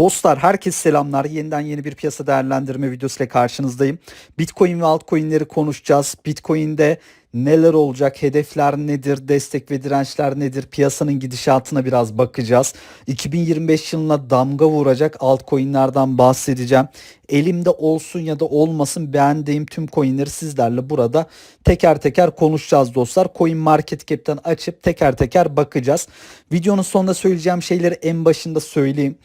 Dostlar herkes selamlar. Yeniden yeni bir piyasa değerlendirme videosuyla karşınızdayım. Bitcoin ve altcoin'leri konuşacağız. Bitcoin'de neler olacak, hedefler nedir, destek ve dirençler nedir, piyasanın gidişatına biraz bakacağız. 2025 yılına damga vuracak altcoin'lerden bahsedeceğim. Elimde olsun ya da olmasın beğendiğim tüm coin'leri sizlerle burada teker teker konuşacağız dostlar. Coin Market Cap'ten açıp teker teker bakacağız. Videonun sonunda söyleyeceğim şeyleri en başında söyleyeyim.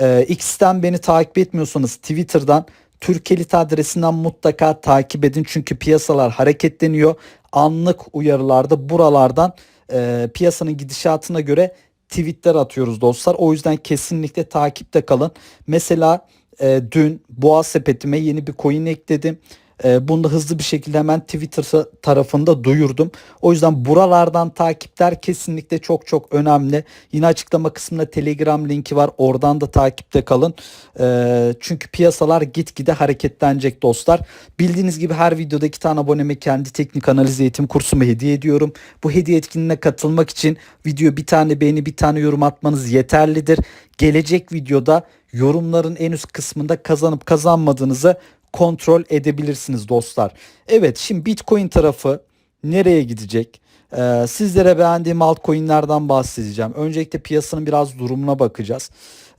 Ee, X'ten beni takip etmiyorsanız Twitter'dan Türkelit adresinden mutlaka takip edin. Çünkü piyasalar hareketleniyor. Anlık uyarılarda buralardan e, piyasanın gidişatına göre tweetler atıyoruz dostlar. O yüzden kesinlikle takipte kalın. Mesela e, dün boğa sepetime yeni bir coin ekledim. E, bunu da hızlı bir şekilde hemen Twitter tarafında duyurdum. O yüzden buralardan takipler kesinlikle çok çok önemli. Yine açıklama kısmında Telegram linki var. Oradan da takipte kalın. E, çünkü piyasalar gitgide hareketlenecek dostlar. Bildiğiniz gibi her videoda iki tane aboneme kendi teknik analiz eğitim kursumu hediye ediyorum. Bu hediye etkinliğine katılmak için video bir tane beğeni bir tane yorum atmanız yeterlidir. Gelecek videoda yorumların en üst kısmında kazanıp kazanmadığınızı kontrol edebilirsiniz dostlar. Evet şimdi Bitcoin tarafı nereye gidecek? Ee, sizlere beğendiğim altcoin'lerden bahsedeceğim. Öncelikle piyasanın biraz durumuna bakacağız.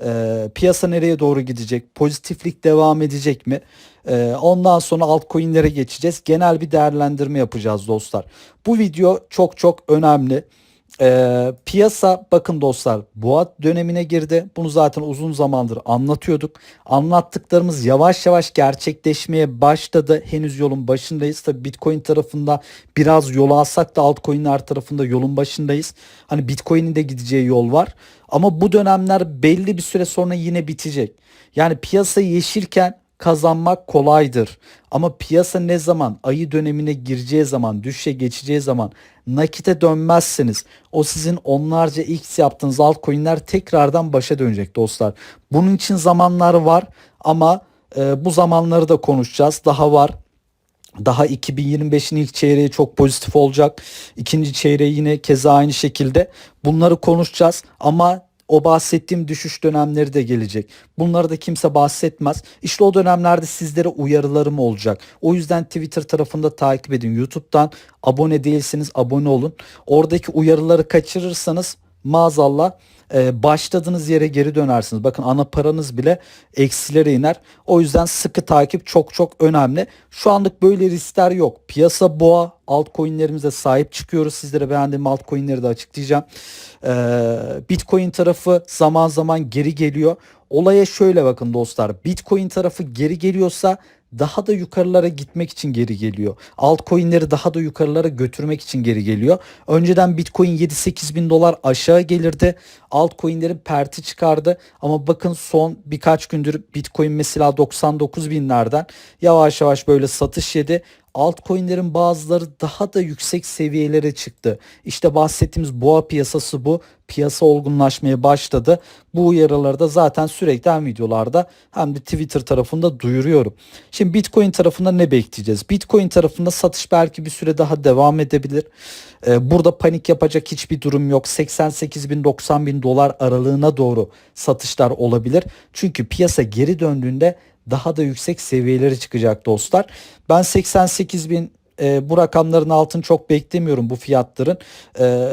Ee, piyasa nereye doğru gidecek? Pozitiflik devam edecek mi? Ee, ondan sonra altcoin'lere geçeceğiz. Genel bir değerlendirme yapacağız dostlar. Bu video çok çok önemli. Ee, piyasa bakın dostlar boğa dönemine girdi. Bunu zaten uzun zamandır anlatıyorduk. Anlattıklarımız yavaş yavaş gerçekleşmeye başladı. Henüz yolun başındayız. Tabii Bitcoin tarafında biraz yol alsak da altcoin'ler tarafında yolun başındayız. Hani Bitcoin'in de gideceği yol var. Ama bu dönemler belli bir süre sonra yine bitecek. Yani piyasa yeşilken kazanmak kolaydır. Ama piyasa ne zaman ayı dönemine gireceği zaman, düşe geçeceği zaman nakite dönmezseniz o sizin onlarca x yaptığınız altcoin'ler tekrardan başa dönecek dostlar. Bunun için zamanlar var ama e, bu zamanları da konuşacağız. Daha var. Daha 2025'in ilk çeyreği çok pozitif olacak. İkinci çeyreği yine keza aynı şekilde. Bunları konuşacağız ama o bahsettiğim düşüş dönemleri de gelecek. Bunları da kimse bahsetmez. İşte o dönemlerde sizlere uyarılarım olacak. O yüzden Twitter tarafında takip edin. YouTube'dan abone değilseniz abone olun. Oradaki uyarıları kaçırırsanız maazallah e, başladığınız yere geri dönersiniz. Bakın ana paranız bile eksilere iner. O yüzden sıkı takip çok çok önemli. Şu anlık böyle riskler yok. Piyasa boğa altcoin'lerimize sahip çıkıyoruz. Sizlere beğendiğim altcoin'leri de açıklayacağım. Ee, Bitcoin tarafı zaman zaman geri geliyor. Olaya şöyle bakın dostlar. Bitcoin tarafı geri geliyorsa daha da yukarılara gitmek için geri geliyor. Altcoin'leri daha da yukarılara götürmek için geri geliyor. Önceden Bitcoin 7-8 bin dolar aşağı gelirdi. Altcoin'lerin perti çıkardı. Ama bakın son birkaç gündür Bitcoin mesela 99 binlerden yavaş yavaş böyle satış yedi altcoin'lerin bazıları daha da yüksek seviyelere çıktı. İşte bahsettiğimiz boğa piyasası bu. Piyasa olgunlaşmaya başladı. Bu uyarıları da zaten sürekli hem videolarda hem de Twitter tarafında duyuruyorum. Şimdi Bitcoin tarafında ne bekleyeceğiz? Bitcoin tarafında satış belki bir süre daha devam edebilir. Ee, burada panik yapacak hiçbir durum yok. 88 bin 90 bin dolar aralığına doğru satışlar olabilir. Çünkü piyasa geri döndüğünde daha da yüksek seviyelere çıkacak dostlar. Ben 88 bin e, bu rakamların altını çok beklemiyorum bu fiyatların. E,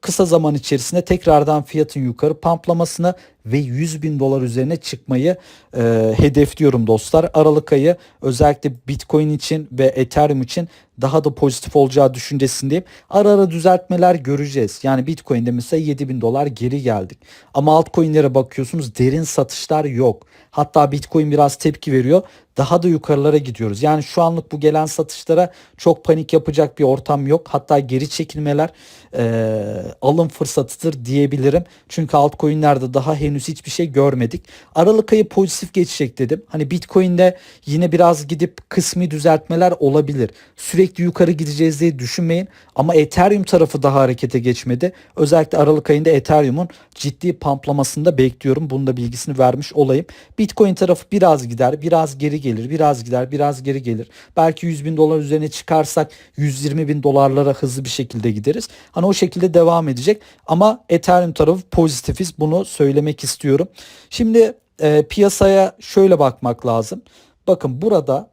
kısa zaman içerisinde tekrardan fiyatın yukarı pamplamasını ve 100 bin dolar üzerine çıkmayı e, hedefliyorum dostlar. Aralık ayı özellikle Bitcoin için ve Ethereum için daha da pozitif olacağı düşüncesindeyim. Ara ara düzeltmeler göreceğiz. Yani Bitcoin'de mesela 7 bin dolar geri geldik. Ama altcoin'lere bakıyorsunuz derin satışlar yok. Hatta Bitcoin biraz tepki veriyor. Daha da yukarılara gidiyoruz. Yani şu anlık bu gelen satışlara çok panik yapacak bir ortam yok. Hatta geri çekilmeler e, alım fırsatıdır diyebilirim. Çünkü altcoin'lerde daha henüz hiçbir şey görmedik. Aralık ayı pozitif geçecek dedim. Hani Bitcoin'de yine biraz gidip kısmi düzeltmeler olabilir. Sürekli yukarı gideceğiz diye düşünmeyin. Ama Ethereum tarafı daha harekete geçmedi. Özellikle Aralık ayında Ethereum'un ciddi pamplamasında bekliyorum. Bunun da bilgisini vermiş olayım. Bitcoin tarafı biraz gider, biraz geri gelir, biraz gider, biraz geri gelir. Belki 100 bin dolar üzerine çıkarsak 120 bin dolarlara hızlı bir şekilde gideriz. Hani o şekilde devam edecek. Ama Ethereum tarafı pozitifiz. Bunu söylemek istiyorum. Şimdi e, piyasaya şöyle bakmak lazım. Bakın burada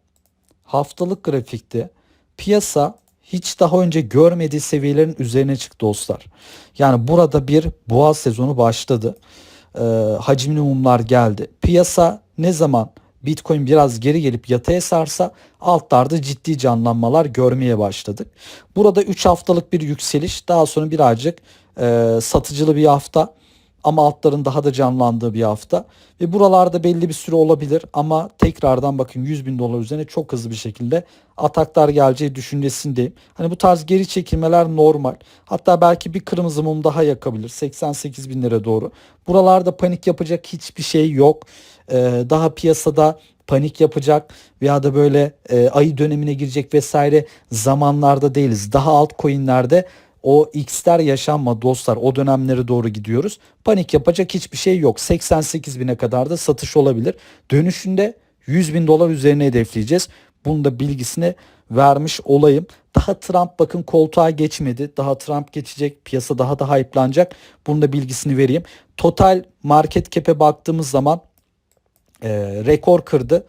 haftalık grafikte piyasa hiç daha önce görmediği seviyelerin üzerine çıktı dostlar. Yani burada bir boğa sezonu başladı. E, hacimli mumlar geldi. Piyasa ne zaman Bitcoin biraz geri gelip yataya sarsa altlarda ciddi canlanmalar görmeye başladık. Burada 3 haftalık bir yükseliş daha sonra birazcık e, satıcılı bir hafta ama altların daha da canlandığı bir hafta. Ve buralarda belli bir süre olabilir ama tekrardan bakın 100 bin dolar üzerine çok hızlı bir şekilde ataklar geleceği düşüncesindeyim. Hani bu tarz geri çekilmeler normal. Hatta belki bir kırmızı mum daha yakabilir 88 binlere doğru. Buralarda panik yapacak hiçbir şey yok. Ee, daha piyasada panik yapacak veya da böyle e, ayı dönemine girecek vesaire zamanlarda değiliz. Daha alt coinlerde o X'ler yaşanma dostlar o dönemlere doğru gidiyoruz. Panik yapacak hiçbir şey yok. 88 bine kadar da satış olabilir. Dönüşünde 100 bin dolar üzerine hedefleyeceğiz. Bunun da bilgisini vermiş olayım. Daha Trump bakın koltuğa geçmedi. Daha Trump geçecek. Piyasa daha da hype'lanacak. Bunun da bilgisini vereyim. Total market cap'e baktığımız zaman e, rekor kırdı.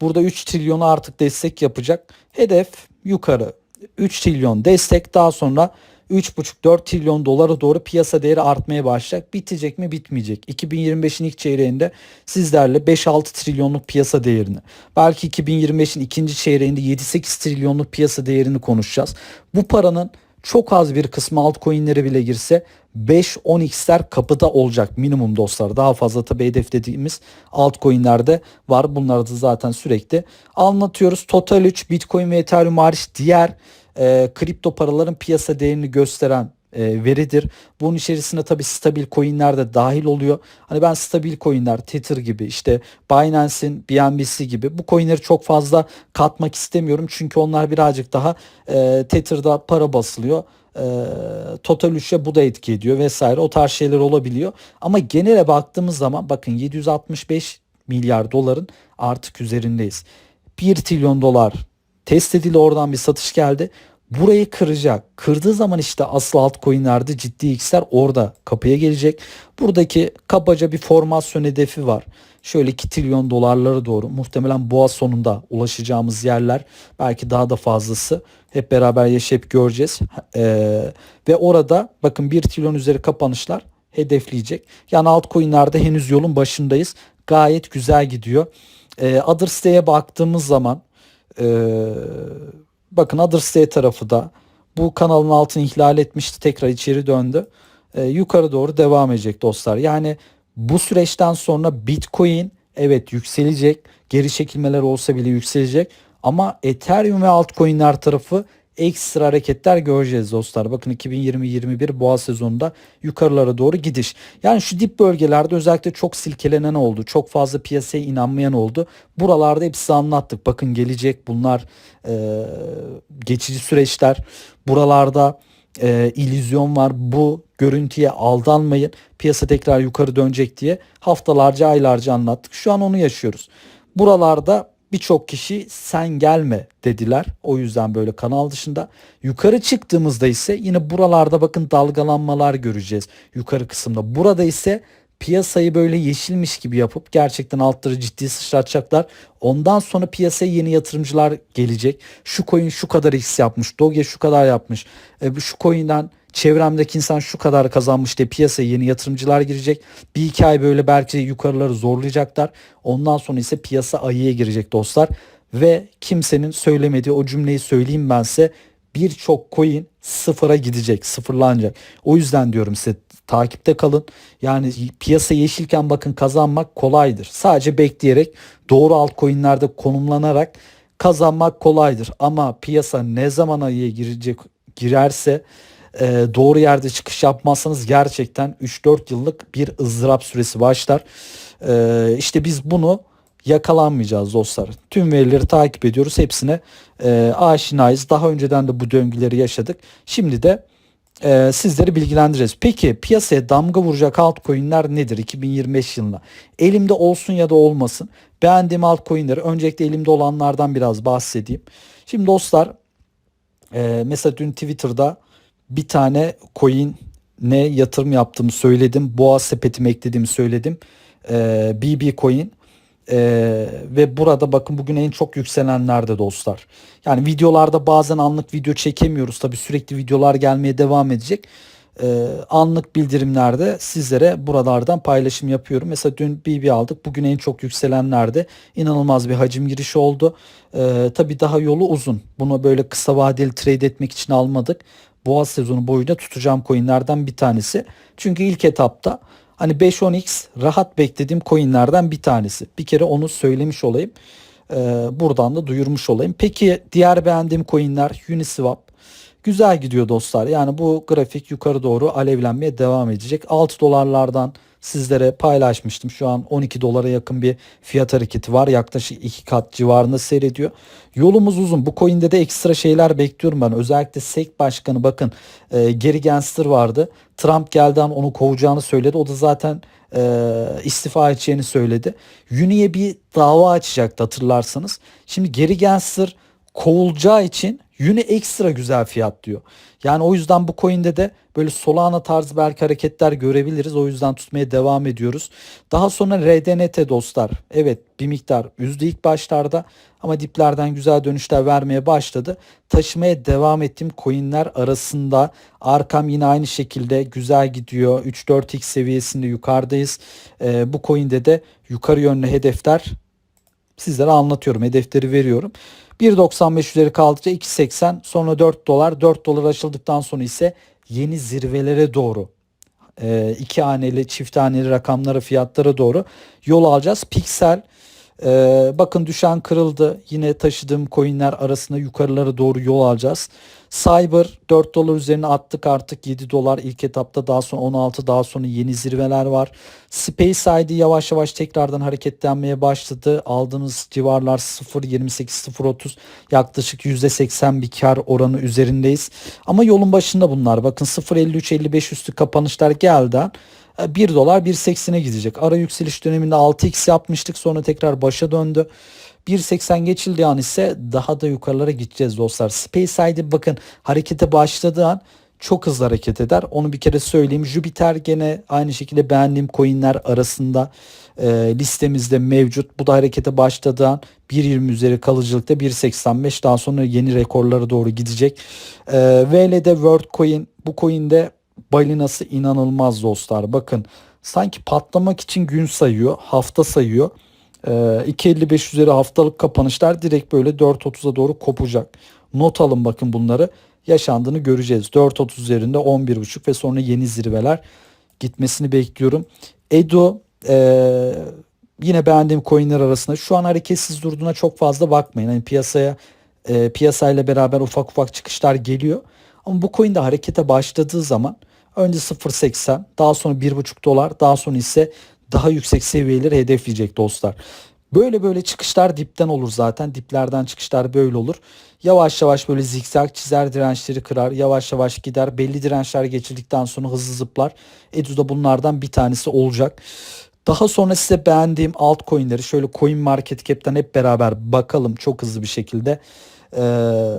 Burada 3 trilyonu artık destek yapacak. Hedef yukarı 3 trilyon destek daha sonra 3,5-4 trilyon dolara doğru piyasa değeri artmaya başlayacak. Bitecek mi? Bitmeyecek. 2025'in ilk çeyreğinde sizlerle 5-6 trilyonluk piyasa değerini, belki 2025'in ikinci çeyreğinde 7-8 trilyonluk piyasa değerini konuşacağız. Bu paranın çok az bir kısmı altcoin'lere bile girse 5-10x'ler kapıda olacak minimum dostlar. Daha fazla tabi hedeflediğimiz altcoin'lerde var. Bunları da zaten sürekli anlatıyoruz. Total 3 Bitcoin ve Ethereum hariç diğer e, kripto paraların piyasa değerini gösteren e, veridir. Bunun içerisinde tabi stabil coinler de dahil oluyor. Hani ben stabil coinler Tether gibi işte Binance'in BNBC gibi bu coinleri çok fazla katmak istemiyorum. Çünkü onlar birazcık daha e, Tether'da para basılıyor. E, Total 3'e bu da etki ediyor vesaire o tarz şeyler olabiliyor. Ama genele baktığımız zaman bakın 765 milyar doların artık üzerindeyiz. 1 trilyon dolar test edildi oradan bir satış geldi. Burayı kıracak. Kırdığı zaman işte asıl altcoin'lerde ciddi x'ler orada kapıya gelecek. Buradaki kabaca bir formasyon hedefi var. Şöyle 2 trilyon dolarlara doğru muhtemelen boğa sonunda ulaşacağımız yerler belki daha da fazlası hep beraber yaşayıp göreceğiz. Ee, ve orada bakın 1 trilyon üzeri kapanışlar hedefleyecek. Yani altcoin'lerde henüz yolun başındayız. Gayet güzel gidiyor. Ee, Other siteye baktığımız zaman ee, bakın Other State tarafı da bu kanalın altını ihlal etmişti. Tekrar içeri döndü. Ee, yukarı doğru devam edecek dostlar. Yani bu süreçten sonra Bitcoin evet yükselecek. Geri çekilmeler olsa bile yükselecek. Ama Ethereum ve altcoin'ler tarafı ekstra hareketler göreceğiz dostlar. Bakın 2020-21 boğa sezonunda yukarılara doğru gidiş. Yani şu dip bölgelerde özellikle çok silkelenen oldu. Çok fazla piyasaya inanmayan oldu. Buralarda hepsi anlattık. Bakın gelecek bunlar e, geçici süreçler. Buralarda e, illüzyon var. Bu görüntüye aldanmayın. Piyasa tekrar yukarı dönecek diye haftalarca aylarca anlattık. Şu an onu yaşıyoruz. Buralarda birçok kişi sen gelme dediler. O yüzden böyle kanal dışında. Yukarı çıktığımızda ise yine buralarda bakın dalgalanmalar göreceğiz yukarı kısımda. Burada ise piyasayı böyle yeşilmiş gibi yapıp gerçekten altları ciddi sıçratacaklar. Ondan sonra piyasaya yeni yatırımcılar gelecek. Şu coin şu kadar x yapmış. Doge şu kadar yapmış. E, şu coin'den çevremdeki insan şu kadar kazanmış diye piyasaya yeni yatırımcılar girecek. Bir iki ay böyle belki yukarıları zorlayacaklar. Ondan sonra ise piyasa ayıya girecek dostlar. Ve kimsenin söylemediği o cümleyi söyleyeyim ben size. Birçok coin sıfıra gidecek, sıfırlanacak. O yüzden diyorum size takipte kalın. Yani piyasa yeşilken bakın kazanmak kolaydır. Sadece bekleyerek doğru altcoin'lerde konumlanarak kazanmak kolaydır. Ama piyasa ne zaman ayıya girecek girerse e, doğru yerde çıkış yapmazsanız gerçekten 3-4 yıllık bir ızdırap süresi başlar. E, işte biz bunu yakalanmayacağız dostlar. Tüm verileri takip ediyoruz. Hepsine e, aşinayız. Daha önceden de bu döngüleri yaşadık. Şimdi de e, sizleri bilgilendireceğiz. Peki piyasaya damga vuracak altcoin'ler nedir 2025 yılında? Elimde olsun ya da olmasın. Beğendiğim altcoin'leri öncelikle elimde olanlardan biraz bahsedeyim. Şimdi dostlar e, mesela dün Twitter'da bir tane coin ne yatırım yaptığımı söyledim. Boğa sepetimi eklediğimi söyledim. e, BB coin. E, ve burada bakın bugün en çok yükselenlerde dostlar. Yani videolarda bazen anlık video çekemiyoruz. Tabi sürekli videolar gelmeye devam edecek. E, anlık bildirimlerde sizlere buralardan paylaşım yapıyorum. Mesela dün BB aldık. Bugün en çok yükselenlerde inanılmaz bir hacim girişi oldu. E, tabii daha yolu uzun. Bunu böyle kısa vadeli trade etmek için almadık. Boğaz sezonu boyunca tutacağım coinlerden bir tanesi. Çünkü ilk etapta hani 5-10x rahat beklediğim coinlerden bir tanesi. Bir kere onu söylemiş olayım. Ee, buradan da duyurmuş olayım. Peki diğer beğendiğim coinler Uniswap. Güzel gidiyor dostlar. Yani bu grafik yukarı doğru alevlenmeye devam edecek. 6 dolarlardan sizlere paylaşmıştım. Şu an 12 dolara yakın bir fiyat hareketi var. Yaklaşık 2 kat civarında seyrediyor. Yolumuz uzun. Bu coin'de de ekstra şeyler bekliyorum ben. Özellikle SEC başkanı bakın e, Gary Gensler vardı. Trump gelden onu kovacağını söyledi. O da zaten e, istifa edeceğini söyledi. Uni'ye bir dava açacaktı hatırlarsanız. Şimdi Gary Gensler kovulacağı için Uni ekstra güzel fiyat diyor. Yani o yüzden bu coin'de de böyle Solana tarzı belki hareketler görebiliriz. O yüzden tutmaya devam ediyoruz. Daha sonra RDNT dostlar. Evet bir miktar üzdü ilk başlarda ama diplerden güzel dönüşler vermeye başladı. Taşımaya devam ettiğim coinler arasında arkam yine aynı şekilde güzel gidiyor. 3-4x seviyesinde yukarıdayız. Ee, bu coin'de de yukarı yönlü hedefler sizlere anlatıyorum. Hedefleri veriyorum. 1.95 üzeri kaldıkça 2.80 sonra 4 dolar 4 dolar aşıldıktan sonra ise yeni zirvelere doğru e, iki haneli çift haneli rakamlara fiyatlara doğru yol alacağız. Pixel e, bakın düşen kırıldı yine taşıdığım coinler arasında yukarılara doğru yol alacağız. Cyber 4 dolar üzerine attık artık 7 dolar ilk etapta daha sonra 16 daha sonra yeni zirveler var. Space ID yavaş yavaş tekrardan hareketlenmeye başladı. Aldığınız civarlar 0.28 0.30 yaklaşık %80 bir kar oranı üzerindeyiz. Ama yolun başında bunlar bakın 0.53 55 üstü kapanışlar geldi. 1 dolar 1.80'e gidecek. Ara yükseliş döneminde 6x yapmıştık sonra tekrar başa döndü. 1.80 geçildiği an ise daha da yukarılara gideceğiz dostlar. Space ID bakın harekete başladığı an çok hızlı hareket eder. Onu bir kere söyleyeyim. Jupiter gene aynı şekilde beğendiğim coinler arasında e, listemizde mevcut. Bu da harekete başladığı an 1.20 üzeri kalıcılıkta 1.85 daha sonra yeni rekorlara doğru gidecek. E, VL'de World Coin bu coinde balinası inanılmaz dostlar. Bakın sanki patlamak için gün sayıyor, hafta sayıyor. 2.55 ee, üzeri haftalık kapanışlar direkt böyle 4.30'a doğru kopacak. Not alın bakın bunları. Yaşandığını göreceğiz. 4.30 üzerinde 11.5 ve sonra yeni zirveler gitmesini bekliyorum. Edo e, yine beğendiğim coinler arasında şu an hareketsiz durduğuna çok fazla bakmayın. Hani piyasaya e, piyasayla beraber ufak ufak çıkışlar geliyor. Ama bu coin de harekete başladığı zaman önce 0.80 daha sonra 1.5 dolar daha sonra ise daha yüksek seviyeleri hedefleyecek dostlar. Böyle böyle çıkışlar dipten olur zaten. Diplerden çıkışlar böyle olur. Yavaş yavaş böyle zikzak çizer dirençleri kırar. Yavaş yavaş gider. Belli dirençler geçirdikten sonra hızlı zıplar. Edu da bunlardan bir tanesi olacak. Daha sonra size beğendiğim altcoin'leri şöyle Coin Market Cap'ten hep beraber bakalım çok hızlı bir şekilde. Ee,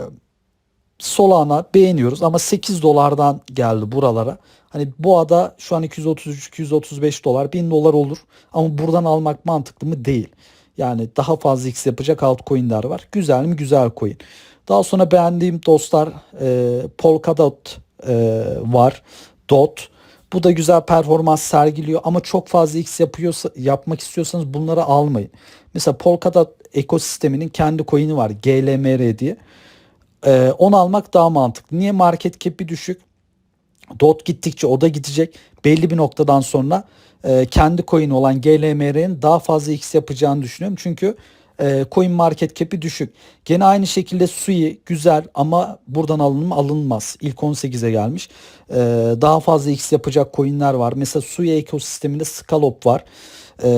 Solana beğeniyoruz ama 8 dolardan geldi buralara. Hani bu ada şu an 233-235 dolar 1000 dolar olur ama buradan almak mantıklı mı değil. Yani daha fazla x yapacak altcoin'ler var. Güzel mi? Güzel coin. Daha sonra beğendiğim dostlar e, Polkadot e, var. Dot. Bu da güzel performans sergiliyor ama çok fazla X yapıyorsa yapmak istiyorsanız bunları almayın. Mesela Polkadot ekosisteminin kendi coin'i var GLMR diye. Ee, onu almak daha mantıklı. Niye market cap'i düşük? DOT gittikçe o da gidecek. Belli bir noktadan sonra e, kendi coin olan GLMR'nin daha fazla X yapacağını düşünüyorum. Çünkü e, coin market cap'i düşük. Gene aynı şekilde Sui güzel ama buradan alınım alınmaz. İlk 18'e gelmiş. E, daha fazla X yapacak coinler var. Mesela Sui ekosisteminde Scalop var. E,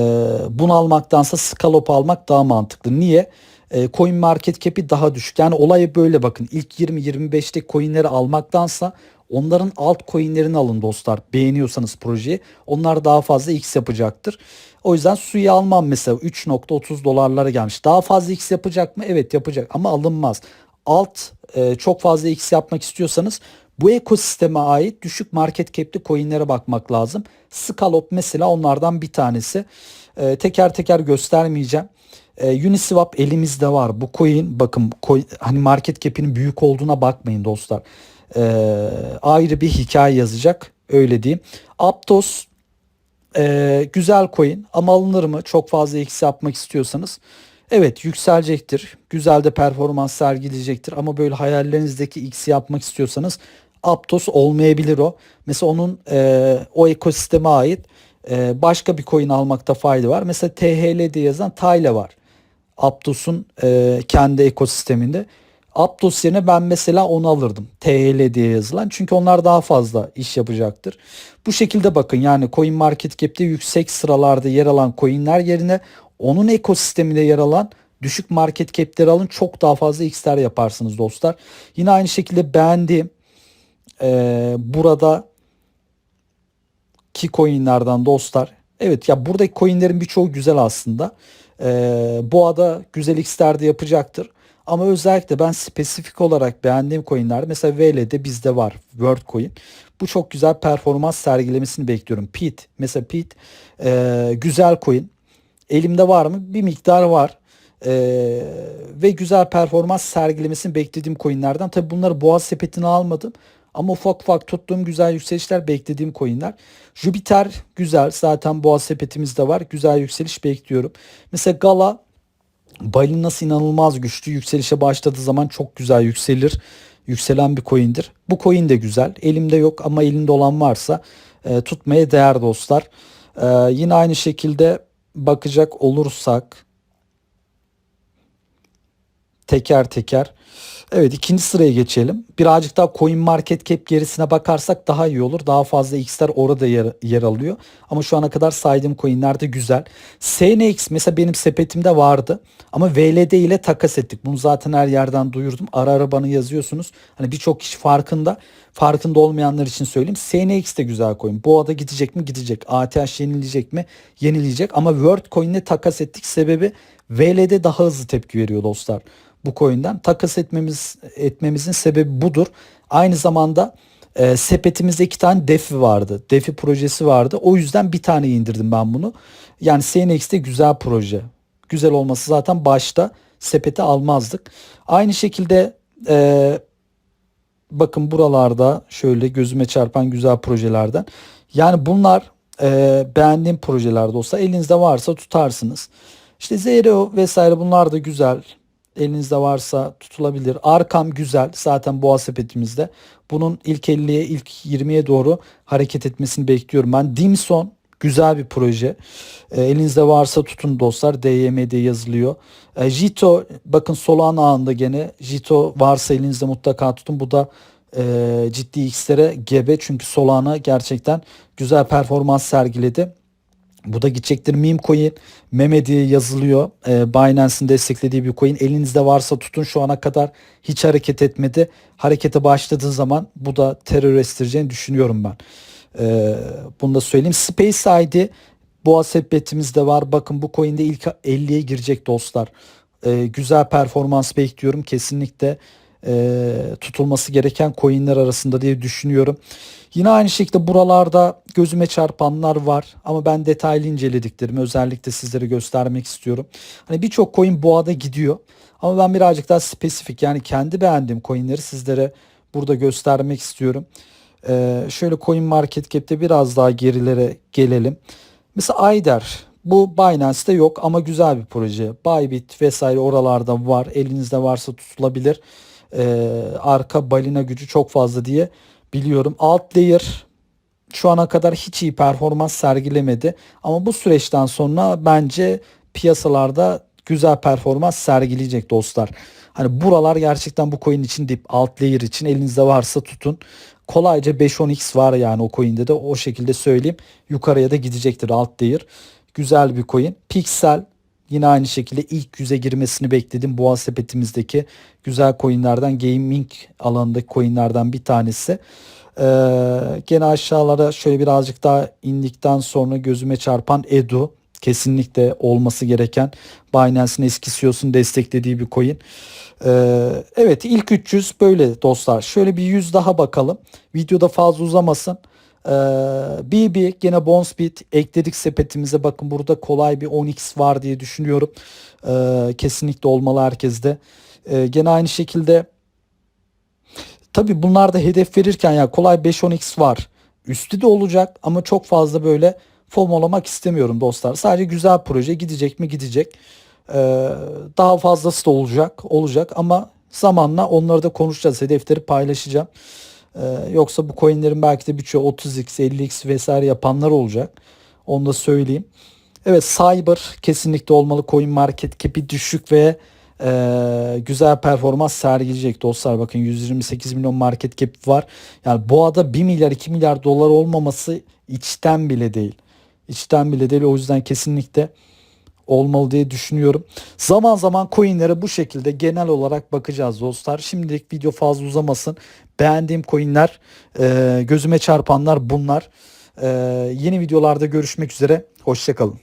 bunu almaktansa Scalop almak daha mantıklı. Niye? E, coin market cap'i daha düşük. Yani olaya böyle bakın. İlk 20-25'te coinleri almaktansa onların alt coinlerini alın dostlar. Beğeniyorsanız projeyi. Onlar daha fazla X yapacaktır. O yüzden suyu almam mesela 3.30 dolarlara gelmiş. Daha fazla X yapacak mı? Evet yapacak ama alınmaz. Alt e, çok fazla X yapmak istiyorsanız Bu ekosisteme ait düşük market cap'li coinlere bakmak lazım. Scalop mesela onlardan bir tanesi. Ee, teker teker göstermeyeceğim. Ee, Uniswap elimizde var. Bu coin bakın coin, hani market cap'inin büyük olduğuna bakmayın dostlar. Ee, ayrı bir hikaye yazacak öyle diyeyim. Aptos e, güzel coin ama alınır mı? Çok fazla eksi yapmak istiyorsanız. Evet yükselecektir. Güzel de performans sergileyecektir. Ama böyle hayallerinizdeki X yapmak istiyorsanız Aptos olmayabilir o. Mesela onun e, o ekosisteme ait e, başka bir coin almakta fayda var. Mesela THL diye yazan Tayla var. Aptos'un e, kendi ekosisteminde. Aptos yerine ben mesela onu alırdım. TL diye yazılan. Çünkü onlar daha fazla iş yapacaktır. Bu şekilde bakın yani Coin Market Cap'te yüksek sıralarda yer alan coinler yerine onun ekosisteminde yer alan düşük market cap'leri alın çok daha fazla x'ler yaparsınız dostlar. Yine aynı şekilde beğendiğim e, burada ki coinlerden dostlar. Evet ya buradaki coinlerin birçoğu güzel aslında. E, Boğa'da güzel x'ler de yapacaktır. Ama özellikle ben spesifik olarak beğendiğim coinler mesela VL'de bizde var World Coin. Bu çok güzel performans sergilemesini bekliyorum. Pit mesela Pit e, güzel coin. Elimde var mı? Bir miktar var. E, ve güzel performans sergilemesini beklediğim coinlerden. Tabi bunları boğaz sepetine almadım. Ama ufak ufak tuttuğum güzel yükselişler beklediğim coinler. Jupiter güzel. Zaten boğaz sepetimizde var. Güzel yükseliş bekliyorum. Mesela Gala Balinası inanılmaz güçlü. Yükselişe başladığı zaman çok güzel yükselir. Yükselen bir coin'dir. Bu coin de güzel. Elimde yok ama elinde olan varsa e, tutmaya değer dostlar. E, yine aynı şekilde bakacak olursak teker teker Evet ikinci sıraya geçelim. Birazcık daha coin market cap gerisine bakarsak daha iyi olur. Daha fazla x'ler orada yer, yer alıyor. Ama şu ana kadar saydığım coinler de güzel. SNX mesela benim sepetimde vardı. Ama VLD ile takas ettik. Bunu zaten her yerden duyurdum. Ara ara bana yazıyorsunuz. Hani birçok kişi farkında. Farkında olmayanlar için söyleyeyim. SNX de güzel coin. Bu ada gidecek mi? Gidecek. ATH yenileyecek mi? Yenileyecek. Ama World Coin'le takas ettik. Sebebi VLD daha hızlı tepki veriyor dostlar bu coin'den. Takas etmemiz etmemizin sebebi budur. Aynı zamanda e, sepetimizde iki tane DeFi vardı. DeFi projesi vardı. O yüzden bir tane indirdim ben bunu. Yani CNX'te güzel proje. Güzel olması zaten başta sepete almazdık. Aynı şekilde e, bakın buralarda şöyle gözüme çarpan güzel projelerden. Yani bunlar e, beğendiğim projelerde olsa elinizde varsa tutarsınız. İşte Zero vesaire bunlar da güzel elinizde varsa tutulabilir. Arkam güzel. Zaten boğa sepetimizde. Bunun ilk 50'ye ilk 20'ye doğru hareket etmesini bekliyorum. Ben Dimson güzel bir proje. E, elinizde varsa tutun dostlar. DYM'de yazılıyor. E, Jito bakın Solana ağında gene. Jito varsa elinizde mutlaka tutun. Bu da e, ciddi x'lere gebe. Çünkü Solana gerçekten güzel performans sergiledi. Bu da gidecektir. Meme coin meme diye yazılıyor. E, Binance'in desteklediği bir coin. Elinizde varsa tutun şu ana kadar hiç hareket etmedi. Harekete başladığı zaman bu da terör estireceğini düşünüyorum ben. E, bunu da söyleyeyim. Space ID boğa sepetimizde var. Bakın bu coin'de ilk 50'ye girecek dostlar. E, güzel performans bekliyorum. Kesinlikle e, tutulması gereken coinler arasında diye düşünüyorum. Yine aynı şekilde buralarda gözüme çarpanlar var ama ben detaylı incelediklerimi özellikle sizlere göstermek istiyorum. Hani birçok coin boğada gidiyor ama ben birazcık daha spesifik yani kendi beğendiğim coinleri sizlere burada göstermek istiyorum. Ee, şöyle coin market cap'te biraz daha gerilere gelelim. Mesela Ayder bu Binance'te yok ama güzel bir proje. Bybit vesaire oralarda var. Elinizde varsa tutulabilir. Ee, arka balina gücü çok fazla diye biliyorum. Outlayer şu ana kadar hiç iyi performans sergilemedi. Ama bu süreçten sonra bence piyasalarda güzel performans sergileyecek dostlar. Hani buralar gerçekten bu coin için dip. Outlayer için elinizde varsa tutun. Kolayca 5-10x var yani o coin'de de o şekilde söyleyeyim. Yukarıya da gidecektir Outlayer. Güzel bir coin. Pixel Yine aynı şekilde ilk yüze girmesini bekledim. Boğa sepetimizdeki güzel coinlerden gaming alanındaki coinlerden bir tanesi. Ee, gene aşağılara şöyle birazcık daha indikten sonra gözüme çarpan Edu. Kesinlikle olması gereken Binance'in eski CEO'sun desteklediği bir coin. Ee, evet ilk 300 böyle dostlar. Şöyle bir 100 daha bakalım. Videoda fazla uzamasın. Ee, BB gene Bonsbit ekledik sepetimize. Bakın burada kolay bir 10x var diye düşünüyorum. Ee, kesinlikle olmalı herkeste. Ee, gene aynı şekilde tabi bunlar da hedef verirken ya kolay 5-10x var. Üstü de olacak ama çok fazla böyle FOMO'lamak istemiyorum dostlar. Sadece güzel proje gidecek mi gidecek. Ee, daha fazlası da olacak olacak ama zamanla onları da konuşacağız. Hedefleri paylaşacağım. Ee, yoksa bu coinlerin belki de birçoğu 30x 50x vesaire yapanlar olacak. Onu da söyleyeyim. Evet Cyber kesinlikle olmalı. Coin market cap'i düşük ve e, güzel performans sergileyecek dostlar. Bakın 128 milyon market cap var. Yani boğada 1 milyar 2 milyar dolar olmaması içten bile değil. İçten bile değil. O yüzden kesinlikle olmalı diye düşünüyorum. Zaman zaman coinlere bu şekilde genel olarak bakacağız dostlar. Şimdilik video fazla uzamasın. Beğendiğim coinler, e, gözüme çarpanlar bunlar. E, yeni videolarda görüşmek üzere. Hoşçakalın.